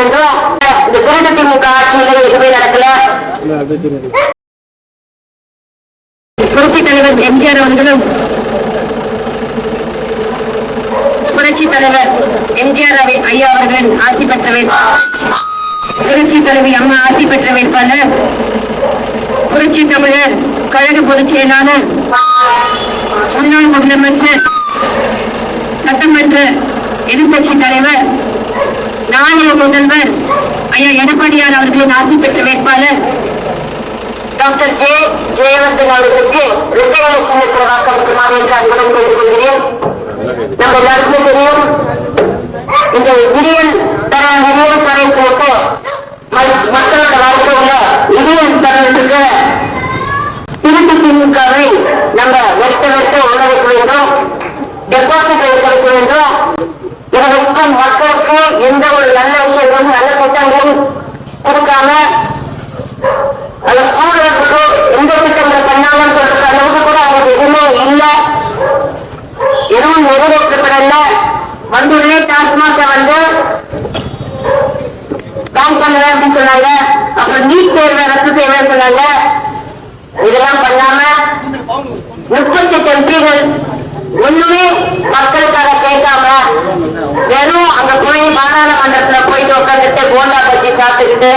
வேண்டும். இந்த திமுக எதுவுமே நடக்கல. எம்ஜிஆர் அவர்களும் புரட்சி தலைவர் எம்ஜிஆர் ஐயா ஆசி பெற்ற புரட்சி தலைவி அம்மா ஆசி பெற்ற வேட்பாளர். புரட்சி தமிழர் கழக பொதுச் செயலாளர். முன்னாள் முதலமைச்சர் சட்டமன்ற எதிர்கட்சி தலைவர் மாநில முதல்வர் ஐயா எடப்பாடியார் அவர்களின் ஆசி பெற்ற வேட்பாளர் டாக்டர் ஜே ஜெயவர்தன் அவர்களுக்கு இரட்டை சின்னத்தில் வாக்களிக்குமாறு என்று அன்புடன் கேட்டுக்கொள்கிறேன். நம்ம எல்லாருக்குமே தெரியும் இந்த விடியல் தர விடியல் தரை சேர்த்து மக்களோட வாழ்க்கையில விடியல் தரத்துக்கு திருட்டு திமுகவை நம்ம வெட்ட வெட்ட உணவுக்கு வேண்டும் டெபாசிட் வைத்திருக்க வேண்டும். இதற்கும் மக்கள் எந்த ஒரு நல்ல விஷயங்களும் நல்ல திட்டங்களும் கொடுக்காம அதை கூடுறதுக்கு எந்த திட்டங்களை பண்ணாமல் சொல்ற அளவுக்கு கூட அவங்களுக்கு எதுவுமே இல்லை. எதுவும் நிறைவேற்றப்படல வந்துள்ளே டாஸ்மாக வந்து பேங்க் பண்ணுவேன் அப்படின்னு சொன்னாங்க. அப்புறம் நீட் தேர்வை ரத்து செய்வேன்னு சொன்னாங்க. இதெல்லாம் பண்ணாம முப்பத்தி எட்டு எம்பிகள் ஒண்ணுமே மக்களுக்காக கேட்காம வெறும் அங்க போய் பாராளுமன்றத்துல போயிட்டு உட்காந்துட்டு போண்டா பஜ்ஜி சாப்பிட்டுக்கிட்டு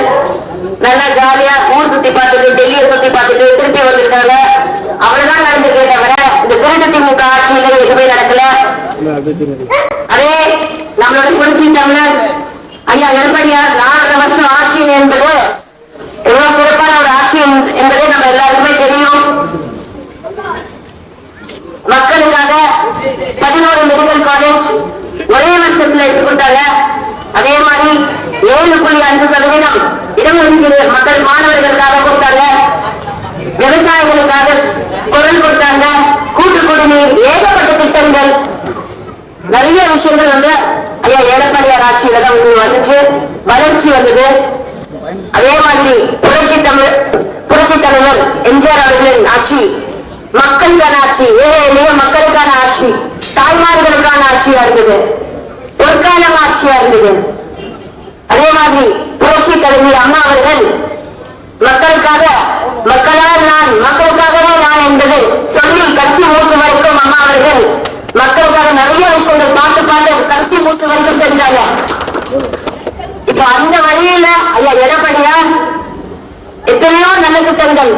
நல்லா ஜாலியா ஊர் சுத்தி பார்த்துட்டு டெல்லியை சுத்தி பார்த்துட்டு திருப்பி வந்திருக்காங்க. அவ்வளவுதான் நடந்துக்கே தவிர இந்த திருட்டு திமுக ஆட்சியில எதுவுமே நடக்கல. அதே நம்மளோட புரட்சி தமிழர் ஐயா எடப்பாடியார் நாலரை வருஷம் ஆட்சி என்பது எவ்வளவு சிறப்பான ஒரு ஆட்சி என்ப- என்பது நம்ம எல்லாருக்குமே தெரியும். மக்களுக்காக பதினோரு மெடிக்கல் காலேஜ் ஒரே வருஷத்துல எடுத்து கொடுத்தாங்க அதே மாதிரி ஏழு புள்ளி அஞ்சு சதவீதம் இடஒதுக்கீடு மக்கள் மாணவர்களுக்காக கொடுத்தாங்க. விவசாயிகளுக்காக குரல் கொடுத்தாங்க. கூட்டு குடிநீர் ஏகப்பட்ட திட்டங்கள். நிறைய விஷயங்கள் வந்து ஐயா எடப்பாடியார் ஆட்சியில தான் வந்து வந்துச்சு. வளர்ச்சி வந்தது. அதே மாதிரி புரட்சி தமிழ் புரட்சி தலைவர் எம்ஜிஆர் அவர்களின் ஆட்சி மக்களுக்கான ஆட்சி ஏழை எளிய மக்களுக்கான ஆட்சி தாய்மார்களுக்கான ஆட்சியா இருந்தது பொற்காலம் ஆட்சியா இருந்தது அதே மாதிரி புரட்சி தலைவி அம்மா அவர்கள் மக்களுக்காக மக்களால் நான் மக்களுக்காகவே நான் என்பது சொல்லி கட்சி மூச்சு வரைக்கும் அம்மா அவர்கள் மக்களுக்காக நிறைய விஷயங்கள் பார்த்து பார்த்து கட்சி மூச்சு வரைக்கும் செஞ்சாங்க இப்ப அந்த வழியில ஐயா எடப்படியா எத்தனையோ நல்ல திட்டங்கள்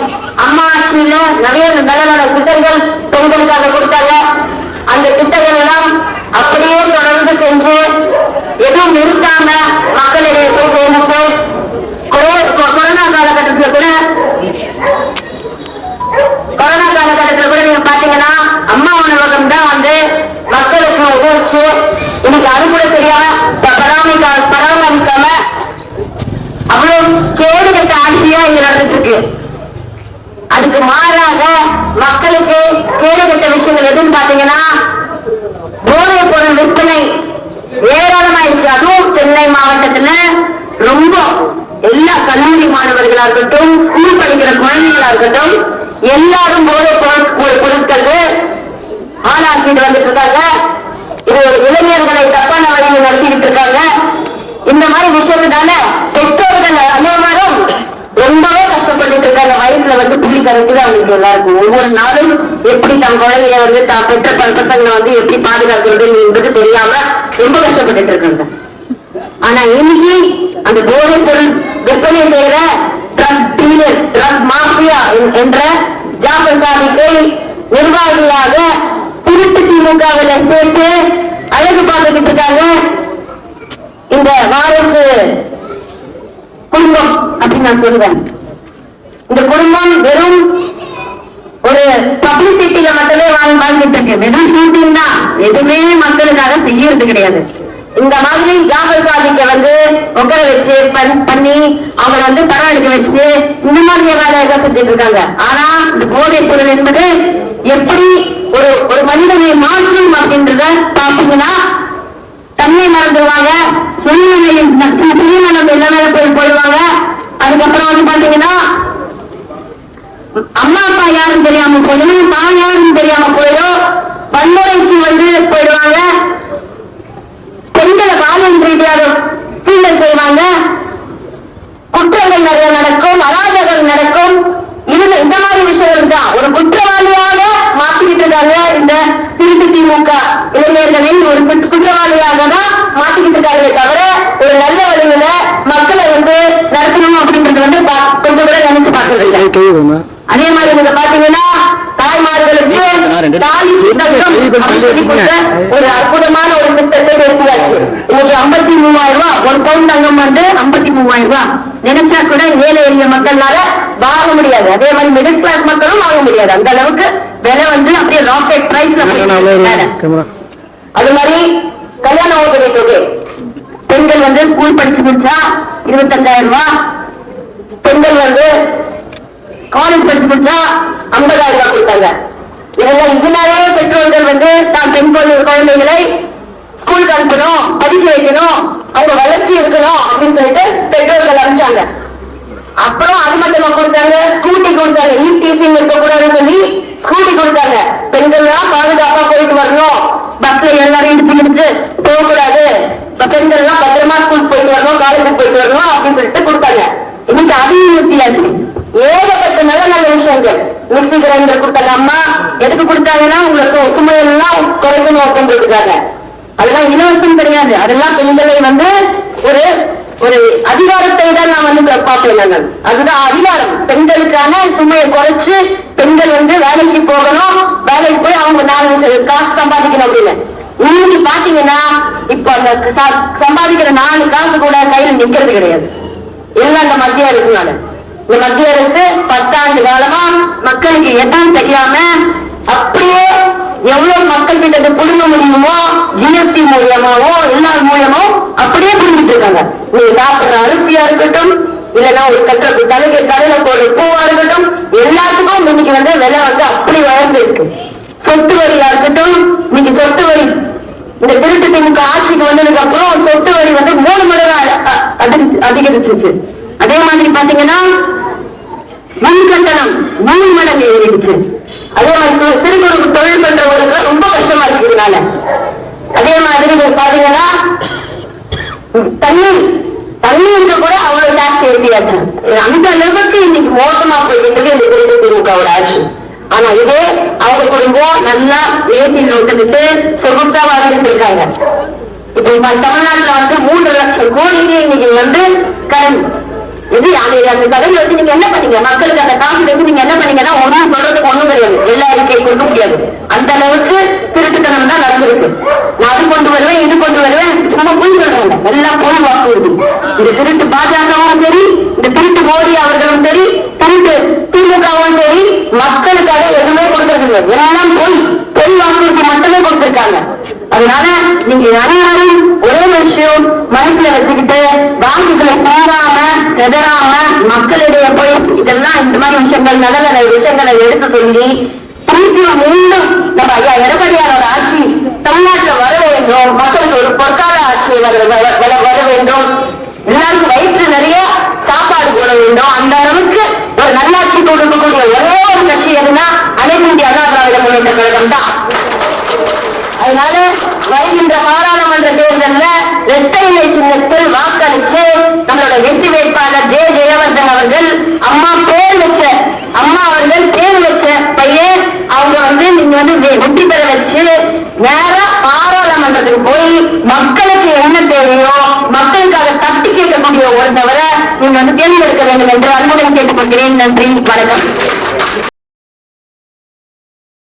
காஷ்மீர்ல நிறைய நல்ல நல்ல திட்டங்கள் பெண்களுக்காக கொடுத்தாங்க. அந்த திட்டங்கள் எல்லாம் அப்படியே தொடர்ந்து செஞ்சு எதுவும் நிறுத்தாம மக்களிடையே போய் சேர்ந்துச்சு. கொரோ- கொரோனா காலகட்டத்துல கூட கொரோனா காலகட்டத்துல கூட நீங்க பாத்தீங்கன்னா அம்மா உணவகம் தான் வந்து மக்களுக்கு உதவிச்சு. இன்னைக்கு அது கூட சரியா ப- பராமரிக்க பராமரிக்காம அவ்வளவு கேடு கட்ட ஆட்சியா இங்க நடந்துட்டு இருக்கு அதுக்கு மாறாக மக்களுக்கு கேடுகட்ட விஷயங்கள் எதுன்னு பாத்தீங்கன்னா போதைப் பொருள் விற்பனை ஏராளமாயிடுச்சு. அதுவும் சென்னை மாவட்டத்துல ரொம்ப எல்லா கல்லூரி மாணவர்களா இருக்கட்டும் ஸ்கூல் படிக்கிற குழந்தைகளா இருக்கட்டும் எல்லாரும் போதைப் பொருள் பொருள் பொருட்களுக்கு ஆளாக்கிட்டு வந்துட்டு இருக்காங்க. இது இளைஞர்களை தப்பான வழியில் நடத்திட்டு இருக்காங்க. இந்த மாதிரி விஷயத்தினால பெற்றோர்கள் அனைவரும் ரொம்பவே அந்த வயதுல வந்து புள்ளி கரைக்குது அவங்களுக்கு எல்லாருக்கும் ஒவ்வொரு நாளும் எப்படி தன் குழந்தைய வந்து தான் பெற்ற ப- பசங்களை வந்து எப்படி பாதுகாக்கிறது என்பது தெரியாம ரொம்ப கஷ்டப்பட்டுட்டு இருக்காங்க. ஆனா இன்னைக்கு அந்த போதைப் பொருள் விற்பனை செய்யற ட்ரக் டீலர் ட்ரக் மாஃபியா என்ற ஜாபர் சாதிக்கை நிர்வாகியாக திருட்டு திமுகவில் சேர்த்து அழகு பார்த்துக்கிட்டு இருக்காங்க. இந்த வாரிசு குடும்பம் அப்படின்னு நான் சொல்லுவேன். இந்த குடும்பம் வெறும் ஒரு பப்ளிசிட்டியில மட்டுமே வாழ்ந்துட்டு இருக்கு வெறும் ஷூட்டிங் தான். எதுவுமே மக்களுக்காக செய்யறது கிடையாது. இந்த மாதிரி ஜாபல் சாதிக்க வந்து உட்கார வச்சு பண்- பண்ணி அவங்க வந்து படம் எடுக்க வச்சு இந்த மாதிரி வேலையாக செஞ்சுட்டு இருக்காங்க. ஆனா இந்த போதைப் பொருள் என்பது எப்படி ஒரு ஒரு மனிதனை மாற்றும் அப்படின்றத பாத்தீங்கன்னா தன்னை மறந்துடுவாங்க சுயநலம் சுயநலம் எல்லாமே போய் போயிடுவாங்க. அதுக்கப்புறம் வந்து பாத்தீங்கன்னா அம்மா அப்பா யாரும் தெரியாம போயிடும். தான் யாரும் தெரியாம போயிடும். வன்முறைக்கு வந்து போயிடுவாங்க. பெண்களை பாலியல் ரீதியாக சீண்டல் செய்வாங்க. நடக்கும் அராஜகம் நடக்கும். இது இந்த மாதிரி விஷயங்கள் தான். ஒரு குற்றவாளியாக மாத்திக்கிட்டு இருக்காங்க இந்த திருட்டு திமுக இளைஞர்களை ஒரு குற்ற- குற்றவாளியாக தான் மாத்திக்கிட்டு இருக்காங்களே தவிர ஒரு நல்ல வழியில மக்களை வந்து நடத்தணும் அப்படின்றது வந்து பா- கொஞ்சம் கூட நினைச்சு பார்க்கறது இல்லை. அதே மாதிரி நீங்க பாத்தீங்கன்னா தாய்மார்களுக்கு ஒரு அற்புதமான ஒரு திட்டத்தை எடுத்தாச்சு இன்னைக்கு ஐம்பத்தி மூவாயிரம் ரூபாய். ஒரு பவுன் தங்கம் வந்து ஐம்பத்தி மூவாயிரம் ரூபாய். நினைச்சா கூட ஏழை எளிய மக்கள்னால வாங்க முடியாது. அதே மாதிரி மிடில் கிளாஸ் மக்களும் வாங்க முடியாது. அந்த அளவுக்கு விலை வந்து அப்படியே ராக்கெட் பிரைஸ்ல அது மாதிரி கல்யாண ஓட்டுநர் தொகை பெண்கள் வந்து ஸ்கூல் படிச்சு முடிச்சா இருபத்தஞ்சாயிரம் ரூபாய். பெண்கள் வந்து காலேஜ் படிச்சு முடிச்சா ஐம்பதாயிரம் ரூபாய் கொடுத்தாங்க. இதெல்லாம் இதனாலேயே பெற்றோர்கள் வந்து தான் பெண் குழந்தை- குழந்தைகளை ஸ்கூலுக்கு அனுப்பணும் படிக்க வைக்கணும் அவங்க வளர்ச்சி இருக்கணும் அப்படின்னு சொல்லிட்டு பெற்றோர்கள் அனுப்பிச்சாங்க. அப்புறம் அது மட்டுமா கொடுத்தாங்க? ஸ்கூட்டி கொடுத்தாங்க. இ டீசிங் இருக்கக்கூடாதுன்னு சொல்லி ஸ்கூட்டி கொடுத்தாங்க. பெண்கள் எல்லாம் பாதுகாப்பா போயிட்டு வரணும். பஸ்ல எல்லாரும் இடிச்சு இடிச்சு போகக்கூடாது. இப்ப பெண்கள் எல்லாம் பத்திரமா ஸ்கூல் போயிட்டு வரணும் காலேஜுக்கு போயிட்டு வரணும் அப்படின்னு சொல்லிட்டு கொடுத்தாங்க. இன்னைக்கு அதையும் நிறுத்தியாச்சு. ஏகப்பட்ட நல்ல நல்ல விஷயங்கள். மிக்சி கிரைண்டர் கொடுத்தாங்க அம்மா. எதுக்கு கொடுத்தாங்கன்னா உங்களை சு- சுமையெல்லாம் குறைக்கணும் அப்படின்றதுக்காக அதெல்லாம் இலவசம் கிடையாது. அதெல்லாம் பெண்களை வந்து ஒரு ஒரு அதிகாரத்தை தான் நான் வந்து பார்ப்பேன் நான். அதுதான் அதிகாரம். பெண்களுக்கான சுமையை குறைச்சு பெண்கள் வந்து வேலைக்கு போகணும். வேலைக்கு போய் அவங்க நாலு விஷயம் காசு சம்பாதிக்கணும் அப்படின்னு. இன்னைக்கு பாத்தீங்கன்னா இப்ப அந்த ச- சம்பாதிக்கிற நாலு காசு கூட கையில் நிக்கிறது கிடையாது. எல்லாம் அந்த மத்திய அரசுனால. இந்த மத்திய அரசு பத்தாண்டு காலமா மக்களுக்கு என்ன தெரியாம அப்படியே எவ்வளவு மக்கள் கிட்ட இருந்து புடுங்க முடியுமோ ஜிஎஸ்டி மூலியமாவோ எல்லா மூலியமோ அப்படியே புரிஞ்சுட்டு இருக்காங்க. நீ சாப்பிடுற அரிசியா இருக்கட்டும் இல்லைன்னா ஒரு கட்டுற தலைக்கு தலையில போடுற பூவா இருக்கட்டும் எல்லாத்துக்கும் இன்னைக்கு வந்து விலை வந்து அப்படி வளர்ந்து இருக்கு. சொத்து வரியா இருக்கட்டும் இன்னைக்கு சொத்து வரி இந்த திருட்டு திமுக ஆட்சிக்கு வந்ததுக்கு அப்புறம் சொத்து வரி வந்து மூணு மடங்கு அ- அ- அதிகரிச்சிச்சு அதே மாதிரி பாத்தீங்கன்னா மின் கட்டணம் மூணு மடங்கு ஏறிடுச்சு. அதே மாதிரி சிறு குறு தொழில் பண்றவங்களுக்கு ரொம்ப கஷ்டமா இருக்கு இதனால. அதே மாதிரி நீங்க பாத்தீங்கன்னா தண்ணீர் தண்ணி தண்ணீருக்கு கூட அவ்வளவு டாக்ஸ் ஏற்றியாச்சு அந்த அளவுக்கு இன்னைக்கு மோசமா போய்கிட்டு இந்த திருட்டு திமுகவோட ஆட்சி. ஆனா இதே அவங்க குடும்பம் நல்லா ஏசியில் விட்டுக்கிட்டு சொகுசா வாழ்ந்துட்டு இருக்காங்க. இப்ப தமிழ்நாட்டுல வந்து மூன்று லட்சம் கோடிக்கு இன்னைக்கு வந்து இது அந்த அந்த கடையில் வச்சு நீங்க என்ன பண்ணீங்க? மக்களுக்கு அந்த காசு வச்சு நீங்க என்ன பண்ணீங்கன்னா ஒண்ணும் சொல்றதுக்கு ஒண்ணும் கிடையாது. எல்லா அறிக்கை கொண்டு முடியாது அந்த அளவுக்கு திருட்டுத்தனம் தான் நடந்திருக்கு. நான் அது கொண்டு வருவேன் இது கொண்டு வருவேன். சும்மா பொய் சொல்றாங்க எல்லாம் போய் வாக்குறுதி இந்த திருட்டு பாஜகவும் சரி இந்த திருட்டு மோடி அவர்களும் சரி திருட்டு திமுகவும் சரி மக்களுக்காக எதுவுமே கொடுக்கறது இல்லை. எல்லாம் போய். பொய் வாக்குறுதி மட்டுமே கொடுத்திருக்காங்க. அதனால நீங்க அனைவரும் ஒரே விஷயம் மனசுல வச்சுக்கிட்டு வாக்குகளை சேராம செதறாம மக்களிடையே போய் இதெல்லாம் இந்த மாதிரி விஷயங்கள் நல்ல நல்ல விஷயங்களை எடுத்து சொல்லி திருப்பியும் மீண்டும் நம்ம ஐயா எடப்பாடியாரோட ஆட்சி தமிழ்நாட்டில் வர வேண்டும் மக்களுக்கு ஒரு பொற்கால ஆட்சி வர வர- வர வர வேண்டும். எல்லாருக்கும் வயிற்று நிறைய சாப்பாடு போட வேண்டும். அந்த அளவுக்கு ஒரு நல்லாட்சி கொடுக்கக்கூடிய ஒரே ஒரு கட்சி எதுனா அனைத்து இந்திய அண்ணா திராவிட முன்னேற்ற கழகம் தான் அதனால வருகின்ற பாராளுமன்ற தேர்தல்ல இரட்டை இலை சின்னத்தில் வாக்களிச்சு நம்மளோட வெற்றி வேட்பாளர் ஜே ஜெயவர்தன் அவர்கள் அம்மா பேர் வச்ச அம்மா அவர்கள் பேர் வச்ச பையன் அவங்க வந்து நீங்க வந்து வெ- வெற்றி பெற வச்சு நேரா பாராளுமன்றத்துக்கு போய் மக்களுக்கு என்ன தேவையோ மக்களுக்காக தட்டி கேட்கக்கூடிய ஒருத்தவரை நீங்க வந்து தேர்ந்தெடுக்க வேண்டும் என்று அன்புடன் கேட்டுக்கொள்கிறேன். நன்றி வணக்கம்.